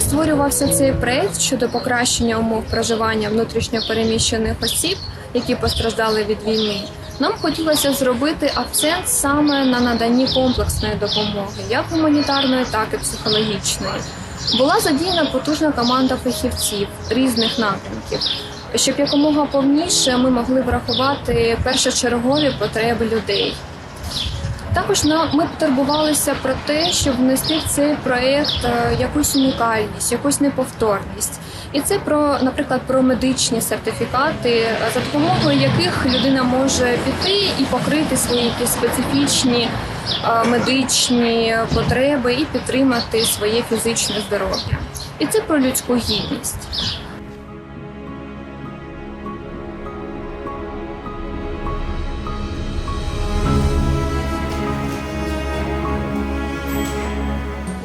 створювався цей проект щодо покращення умов проживання внутрішньопереміщених осіб, які постраждали від війни, нам хотілося зробити акцент саме на наданні комплексної допомоги, як гуманітарної, так і психологічної. Була задіяна потужна команда фахівців різних напрямків, щоб якомога повніше ми могли врахувати першочергові потреби людей. Також на- ми турбувалися про те, щоб внести в цей проект е, якусь унікальність, якусь неповторність. І це про, наприклад, про медичні сертифікати, за допомогою яких людина може піти і покрити свої якісь специфічні е, медичні потреби і підтримати своє фізичне здоров'я. І це про людську гідність.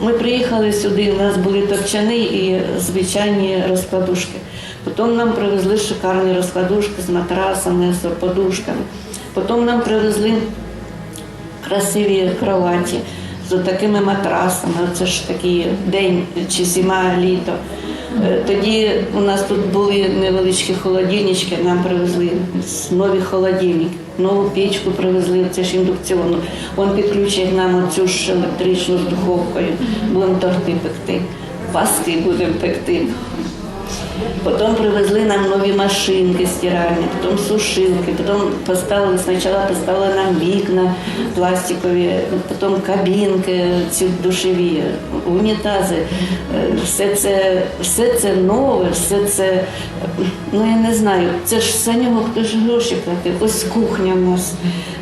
Ми приїхали сюди, у нас були топчани і звичайні розкладушки. Потім нам привезли шикарні розкладушки з матрасами, з подушками. Потім нам привезли красиві кроваті з такими матрасами. Це ж такий день чи зима, літо. Е, Тоді у нас тут були невеличкі холодильнички, нам привезли нові холодильники, нову печку привезли, це ж індукціонну. Він підключить нам оцю ж електричну з духовкою, будемо торти пекти, паски будемо пекти. Потім привезли нам нові машинки стиральні, потім сушилки, потім поставили, спочатку поставили нам вікна пластикові, потім кабінки, ці душові, унітази. Е, Все це, все це нове, все це, ну я не знаю, це ж за нього хтось гроші платив. Ось кухня в нас.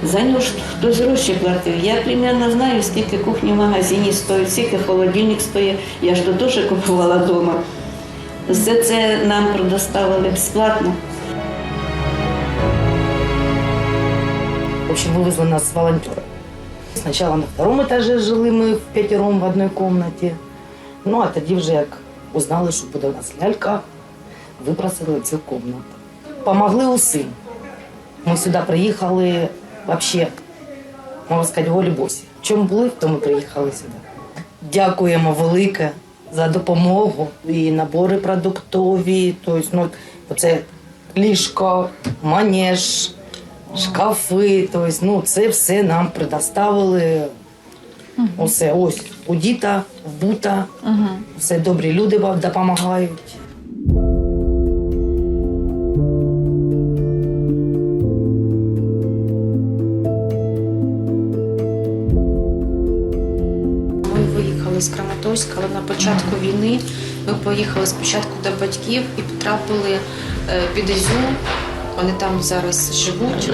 За нього ж хтось гроші платив. Я примерно знаю, скільки кухні в магазині стоїть, скільки холодильник стоїть. Я ж то теж купувала вдома. Все це нам предоставили безплатно. В общем, вывезли нас волонтеры. Сначала на втором этаже жили ми в п'ятером в одній кімнаті. Ну, а тоді вже як узнали, що буде у нас лялька, випросили цю кімнату. Помогли усім. Ми сюди приїхали взагалі, можна сказати, голі босі. В чому були, в тому приїхали сюди. Дякуємо велике за допомогу і набори продуктові. Тобто, ну, це ліжко, манеж, шкафи. Тобто, ну, це все нам предоставили. Усе ось у діта, в бута. Все добрі люди допомагають. Виїхали але на початку війни ми поїхали спочатку до батьків і потрапили е, під Ізюм. Вони там зараз живуть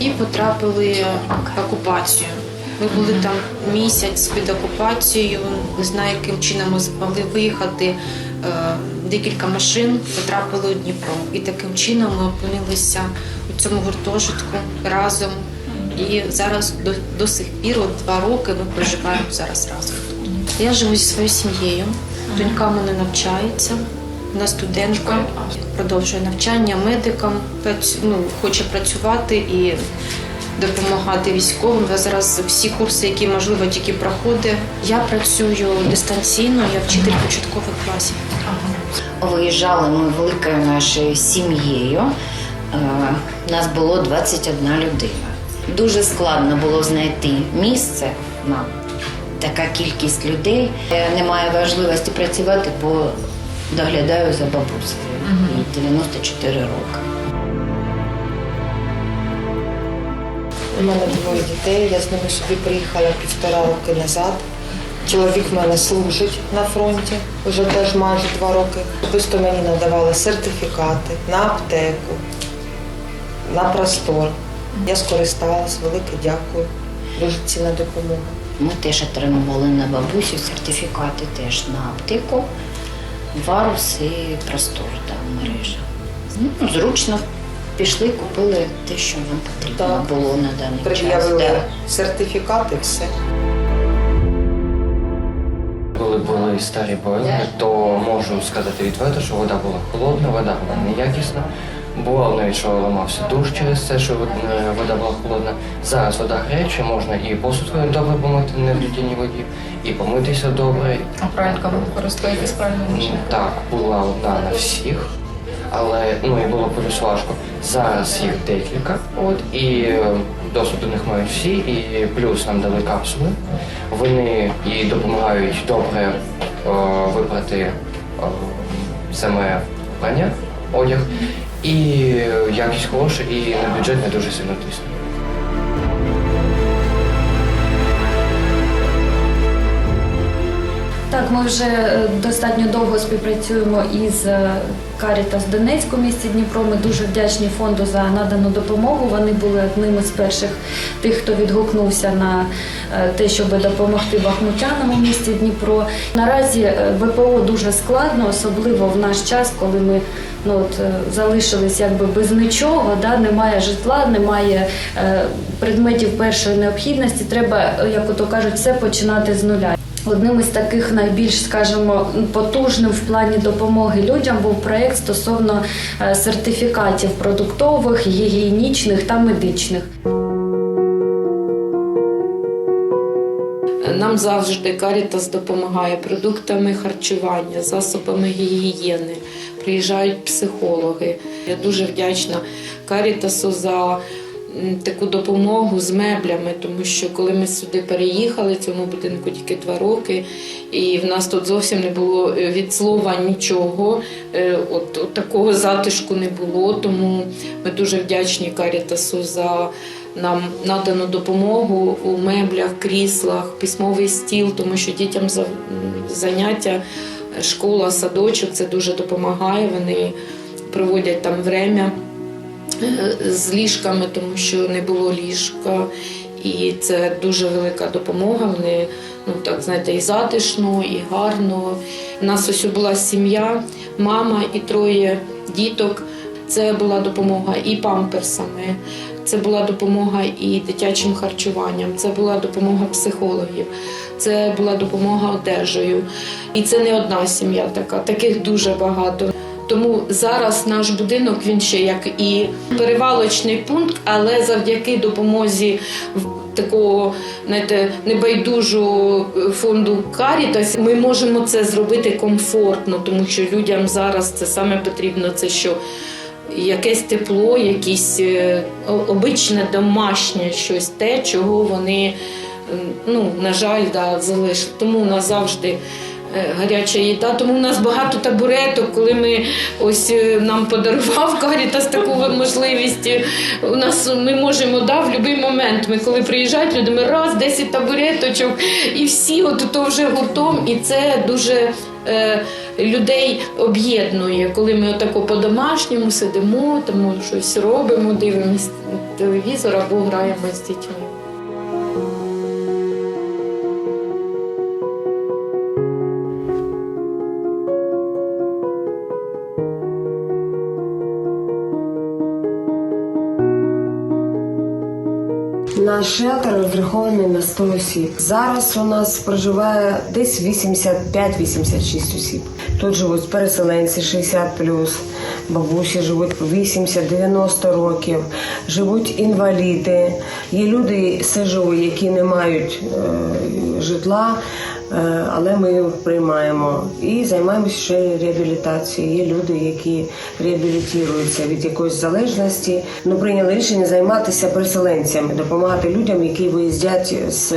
і потрапили в окупацію. Ми були там місяць під окупацією. Не знаю, яким чином ми змогли виїхати. Е, Декілька машин потрапили у Дніпро. І таким чином ми опинилися у цьому гуртожитку разом. І зараз до, до сих пір, от два роки, ми проживаємо зараз разом. Я живу зі своєю сім'єю. Донька в мене навчається. Вона студентка, продовжує навчання медикам, ну, хоче працювати і допомагати військовим. Я зараз всі курси, які можливо тільки проходить. Я працюю дистанційно, я вчитель початкових класів. Виїжджали ми великою нашою сім'єю. Е, Нас було 21 людина. Дуже складно було знайти місце нам. Така кількість людей. Е, Немає важливості працювати, бо доглядаю за бабусею. Їй 94 роки. У мене двоє дітей, я з ними сюди приїхала півтора роки назад. Чоловік в мене служить на фронті вже теж майже два роки. Особисто мені надавали сертифікати на аптеку, на простор. Я скористалась, велике дякую. Дуже цінна допомога. Ми теж отримували на бабусю сертифікати теж на аптеку, варус і простор там мережа. Ну, зручно пішли, купили те, що нам потрібно Так. було на даний час. Пред'явили Да. сертифікати, все. Коли були старі бойлери, то можу сказати відверто, що вода була холодна, вода була неякісна. Бувало навіть, що ламався душ через це, що е, вода була холодна. Зараз вода гаряча, можна і посуд добре помити не в лютяній воді, і помитися добре. А правильно ви користуєтесь правильно Так, була одна на всіх, але ну і було плюс важко. Зараз їх декілька, от і е, доступ до них мають всі, і плюс нам дали капсули. Вони і допомагають добре е, вибрати е, саме прання, одяг, і якість хороша, і на бюджет не дуже сильно тисне. Так, ми вже е, достатньо довго співпрацюємо із е, Caritas Донецьку місті Дніпро. Ми дуже вдячні фонду за надану допомогу. Вони були одним із перших тих, хто відгукнувся на е, те, щоб допомогти бахмутянам у місті Дніпро. Наразі е, ВПО дуже складно, особливо в наш час, коли ми ну от е, залишились якби без нічого, да, немає житла, немає е, предметів першої необхідності. Треба, е, як ото кажуть, все починати з нуля. Одним із таких найбільш, скажімо, потужним в плані допомоги людям був проєкт стосовно е, сертифікатів продуктових, гігієнічних та медичних. Нам завжди Карітас допомагає продуктами харчування, засобами гігієни. Приїжджають психологи. Я дуже вдячна Карітасу за таку допомогу з меблями, тому що коли ми сюди переїхали, цьому будинку тільки два роки, і в нас тут зовсім не було е, від слова нічого. Е, От, от такого затишку не було. Тому ми дуже вдячні Карітасу за нам надану допомогу у меблях, кріслах, письмовий стіл, тому що дітям заняття, школа, садочок це дуже допомагає. Вони проводять там время е, з ліжками, тому що не було ліжка. І це дуже велика допомога. Вони ну так знаєте, і затишно, і гарно. У нас ось була сім'я, мама і троє діток. Це була допомога і памперсами, це була допомога і дитячим харчуванням, це була допомога психологів, це була допомога одежею. І це не одна сім'я така, таких дуже багато. Тому зараз наш будинок він ще як і перевалочний пункт, але завдяки допомозі такого знаєте, небайдужого фонду Карітас ми можемо це зробити комфортно, тому що людям зараз це саме потрібно. Це що якесь тепло, якесь е, обичне домашнє щось, те, чого вони, ну, на жаль, да, залишили. Тому у нас завжди е, гаряча їда. Тому у нас багато табуреток, коли ми ось е, нам подарував Карітас таку можливість. е, У нас ми можемо да, в будь-який момент. Ми коли приїжджають люди, ми раз 10 табуреточок, і всі от то вже гуртом, і це дуже. Е, людей об'єднує, коли ми отако по-домашньому сидимо, тому щось робимо, дивимось телевізор або граємо з дітьми. Наш шелтер розрахований на 100 осіб. Зараз у нас проживає десь 85-86 осіб. Тут живуть переселенці 60+, бабусі живуть по 80-90 років, живуть інваліди. Є люди СЖО, які не мають е, житла, але ми приймаємо. І займаємося ще реабілітацією. Є люди, які реабілітуються від якоїсь залежності. Ну, прийняли рішення займатися переселенцями, допомагати людям, які виїздять з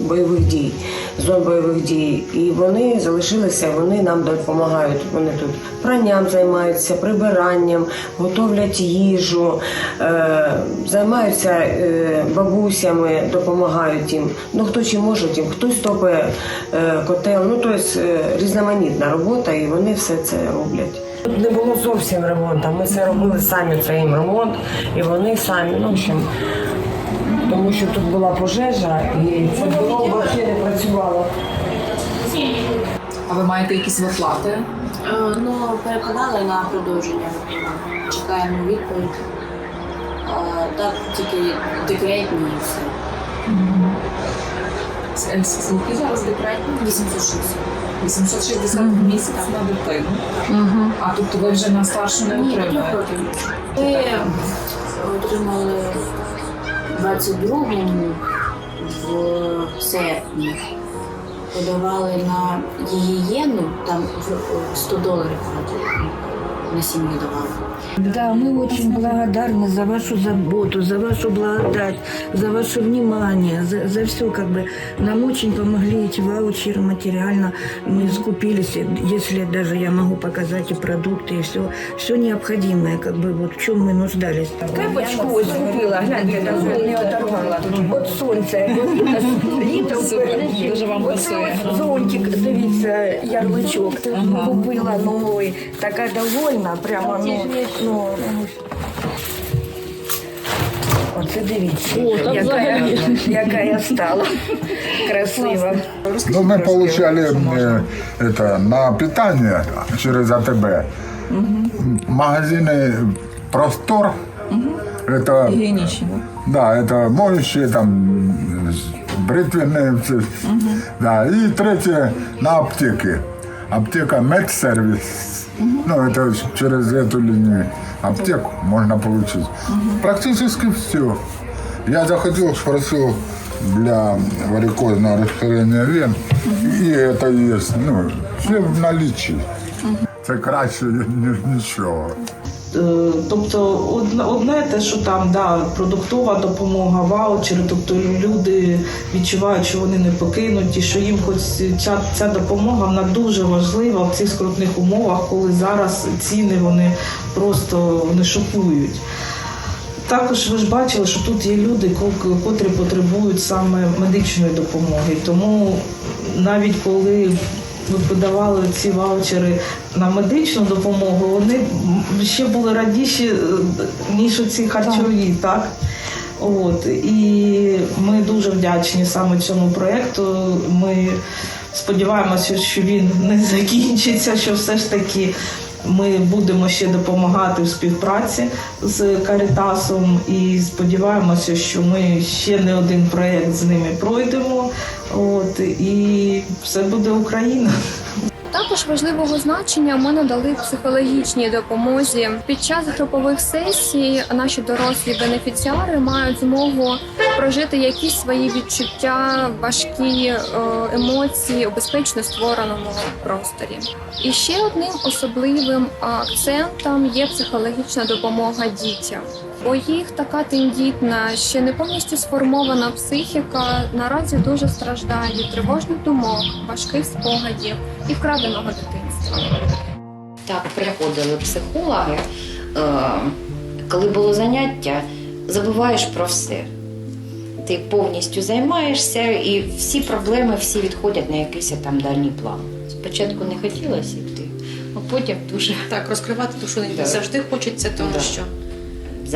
бойових дій, зон бойових дій. І вони залишилися, вони нам допомагають. Вони тут пранням займаються, прибиранням, готовлять їжу, е, займаються е, бабусями, допомагають їм. Ну хто чим може, тим хтось топить е, котел. Ну тобто е, різноманітна робота, і вони все це роблять. Тут не було зовсім ремонту. Ми це робили самі це їм ремонт, і вони самі. Ну, в общем, тому що тут була пожежа, і це було взагалі не працювало. А ви маєте якісь виплати? Е, Ну, переконали на продовження. Чекаємо відповідь. Е, Так, тільки декретні і все. Скільки зараз декретні? 860. 860 в місяць на дитину. А тут ви вже на старшу не Ні, отримуєте. Ми отримали 22-му в серпні. Подавали на гігієну, там в- 100 доларів на сім'ю давали. Да, мы очень благодарны за вашу заботу, за вашу благодать, за ваше внимание, за, за все, как бы. Нам очень помогли эти ваучеры материально. Мы скупились, если даже я могу показать и продукты, и все, все необходимое, как бы, вот в чем мы нуждались. Кепочку ось купила, гляньте, даже не оторвала. От сонця. Літо впереді. Дуже вам Оце пасує. ось Зонтик, дивіться, ярличок. Купила новий. Така довольна, прямо, ну, ну, Оце дивіться, яка, я, яка я стала красива. Ну, мы получали э, это на питание через АТБ. Магазины Простор. Это, да, это моющие, там, бритвенные. все. Да, и третье на аптеке. Аптека Медсервис. Ну, это через эту линию аптеку можно получить. Практически все. Я заходил, спросил для варикозного расширения вен, и это есть, ну, все в наличии. Це краще, ніж нічого. Е, Тобто одне, те, що там да, продуктова допомога, ваучери, тобто люди відчувають, що вони не покинуті, що їм хоч ця, ця допомога вона дуже важлива в цих скрутних умовах, коли зараз ціни вони просто вони шокують. Також ви ж бачили, що тут є люди, котрі потребують саме медичної допомоги. Тому навіть коли ми подавали ці ваучери на медичну допомогу, вони ще були радіші, е, ніж оці харчові, так? От і ми дуже вдячні саме цьому проєкту. Ми сподіваємося, що він не закінчиться, що все ж таки ми будемо ще допомагати в співпраці з Карітасом і сподіваємося, що ми ще не один проєкт з ними пройдемо. От і все буде Україна. Також важливого значення ми надали психологічній допомозі. Під час групових сесій наші дорослі бенефіціари мають змогу прожити якісь свої відчуття, важкі е, емоції у безпечно створеному просторі. І ще одним особливим акцентом є психологічна допомога дітям. Бо їх така тендітна, ще не повністю сформована психіка наразі дуже страждає від тривожних думок, важких спогадів і вкраденого дитинства. Так, приходили психологи. Е, коли було заняття, забуваєш про все. Ти повністю займаєшся, і всі проблеми всі відходять на якийсь там дальній план. Спочатку не хотілося йти, а потім дуже Так, розкривати душу не завжди хочеться, тому Да. що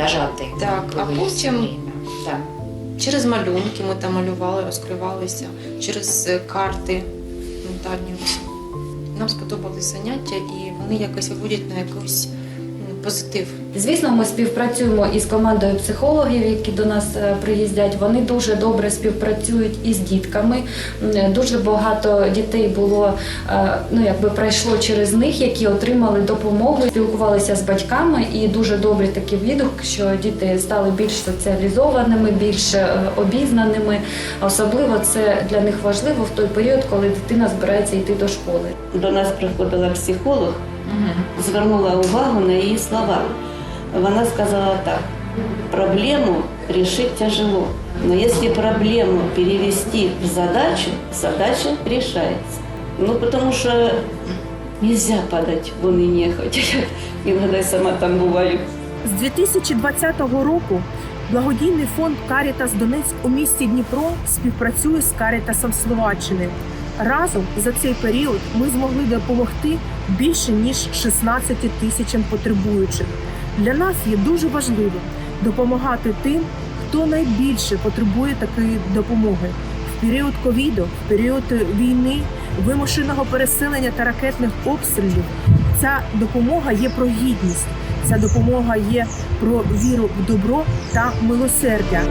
зажати. Так, а потім-. Так. через малюнки ми там малювали, розкривалися, через е, карти ментальні. Нам сподобались заняття, і вони якось виводять на якийсь м, позитив. Звісно, ми співпрацюємо із командою психологів, які до нас е, приїздять. Вони дуже добре співпрацюють із дітками. Дуже багато дітей було е, ну якби пройшло через них, які отримали допомогу, спілкувалися з батьками, і дуже добрий такий відгук, що діти стали більш соціалізованими, більш е, обізнаними. Особливо це для них важливо в той період, коли дитина збирається йти до школи. До нас приходила психолог, звернула увагу на її слова. Вона сказала так: проблему решить тяжело. Но если проблему перевести в задачу, задача решается. Ну, потому что нельзя падать в уныние, хотя я иногда сама там бываю. З 2020 року благодійний фонд Карітас Донецьк у місті Дніпро співпрацює з Карітасом Словаччини. Разом за цей період ми змогли допомогти більше ніж 16 тисячам потребуючих. Для нас є дуже важливим допомагати тим, хто найбільше потребує такої допомоги. В період ковіду, в період війни, вимушеного переселення та ракетних обстрілів ця допомога є про гідність. Ця допомога є про віру в добро та милосердя.